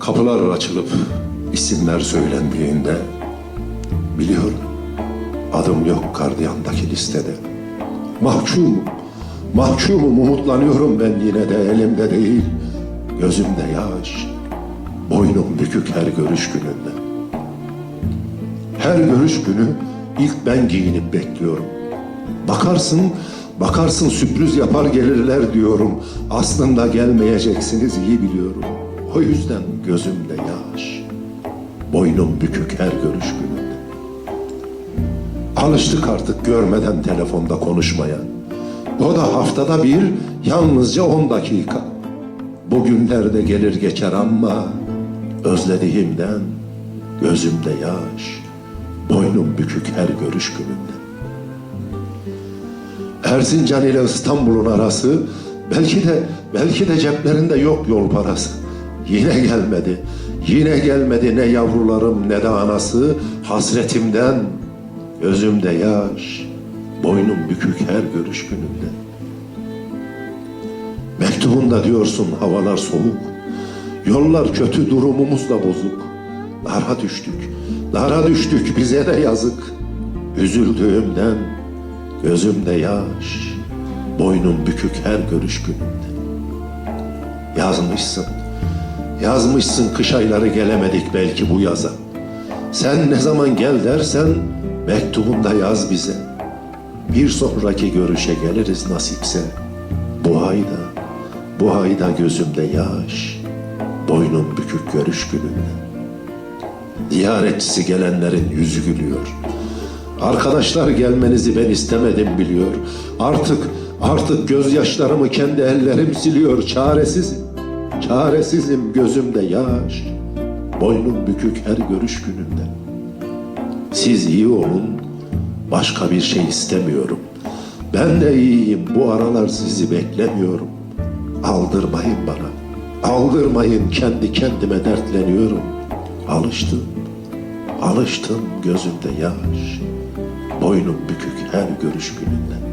Kapılar açılıp isimler söylendiğinde biliyorum adım yok gardiyandaki listede. Mahkumum, mahkumum umutlanıyorum ben yine de elimde değil. Gözümde yaş, boynum bükük her görüş gününde. Her görüş günü ilk ben giyinip bekliyorum. Bakarsın, bakarsın sürpriz yapar gelirler diyorum. Aslında gelmeyeceksiniz iyi biliyorum. O yüzden gözümde yaş, boynum bükük her görüş gününde. Alıştık artık görmeden telefonda konuşmaya. O da haftada bir, yalnızca on dakika. Bugünlerde gelir geçer ama özlediğimden gözümde yaş, boynum bükük her görüş gününde. Erzincan ile İstanbul'un arası belki de belki de ceplerinde yok yol parası. Yine gelmedi. Yine gelmedi ne yavrularım ne de anası hasretimden gözümde yaş, boynum bükük her görüş gününde. Mektubunda diyorsun havalar soğuk. Yollar kötü durumumuz da bozuk. Lara düştük, lara düştük bize de yazık. Üzüldüğümden gözümde yaş, boynum bükük her görüş gününde. Yazmışsın, yazmışsın kış ayları gelemedik belki bu yaza. Sen ne zaman gel dersen mektubunda yaz bize. Bir sonraki görüşe geliriz nasipse. Bu ayda, bu ayda gözümde yaş, boynum bükük görüş gününde. Ziyaretçisi gelenlerin yüzü gülüyor. Arkadaşlar gelmenizi ben istemedim biliyor. Artık, artık gözyaşlarımı kendi ellerim siliyor. Çaresizim, çaresizim gözümde yaş, boynum bükük her görüş gününde. Siz iyi olun, başka bir şey istemiyorum. Ben de iyiyim, bu aralar sizi beklemiyorum. Aldırmayın bana, aldırmayın kendi kendime dertleniyorum. Alıştım, alıştım gözümde yaş, boynum bükük her görüş gününde.